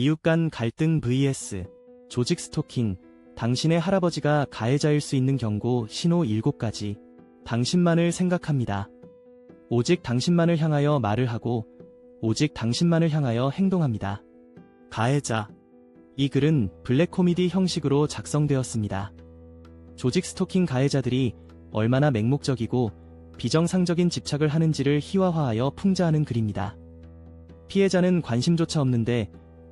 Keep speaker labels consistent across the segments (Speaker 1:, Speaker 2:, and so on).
Speaker 1: 이웃 간 갈등 vs 조직 스토킹 당신의 할아버지가 가해자일 수 있는 경고 신호 7가지 당신만을 생각합니다. 오직 당신만을 향하여 말을 하고 오직 당신만을 향하여 행동합니다. 가해자 이 글은 블랙 코미디 형식으로 작성되었습니다. 조직 스토킹 가해자들이 얼마나 맹목적이고 비정상적인 집착을 하는지를 희화화하여 풍자하는 글입니다. 피해자는 관심조차 없는데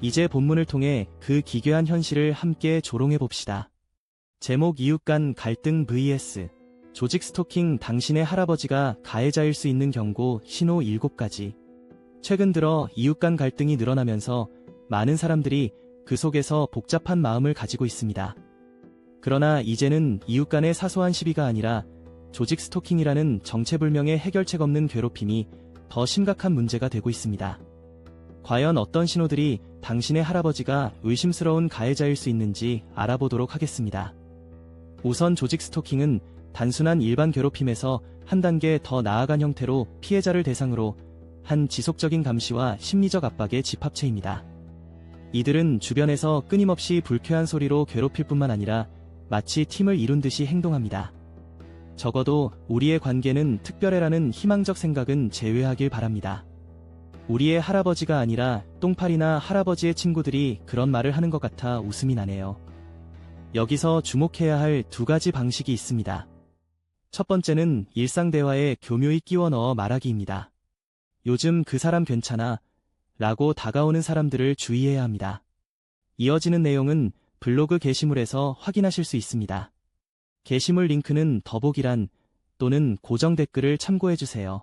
Speaker 1: 이제 본문을 통해 그 기괴한 현실을 함께 조롱해 봅시다. 제목 이웃 간 갈등 vs 조직 스토킹 당신의 할아버지가 가해자일 수 있는 경고 신호 7가지 최근 들어 이웃 간 갈등이 늘어나면서 많은 사람들이 그 속에서 복잡한 마음을 가지고 있습니다. 그러나 이제는 이웃 간의 사소한 시비가 아니라 조직 스토킹이라는 정체불명의 해결책 없는 괴롭힘이 더 심각한 문제가 되고 있습니다. 과연 어떤 신호들이 당신의 할아버지가 의심스러운 가해자일 수 있는지 알아보도록 하겠습니다. 우선 조직 스토킹은 단순한 일반 괴롭힘에서 한 단계 더 나아간 형태로 피해자를 대상으로 한 지속적인 감시와 심리적 압박의 집합체입니다. 이들은 주변에서 끊임없이 불쾌한 소리로 괴롭힐 뿐만 아니라 마치 팀을 이룬 듯이 행동합니다. 적어도 우리의 관계는 특별해라는 희망적 생각은 제외하길 바랍니다. 우리의 할아버지가 아니라 똥파리나 할아버지의 친구들이 그런 말을 하는 것 같아 웃음이 나네요. 여기서 주목해야 할 두 가지 방식이 있습니다. 첫 번째는 일상 대화에 교묘히 끼워 넣어 말하기입니다. 요즘 그 사람 괜찮아 라고 다가오는 사람들을 주의해야 합니다. 이어지는 내용은 블로그 게시물에서 확인하실 수 있습니다. 게시물 링크는 더보기란 또는 고정 댓글을 참고해주세요.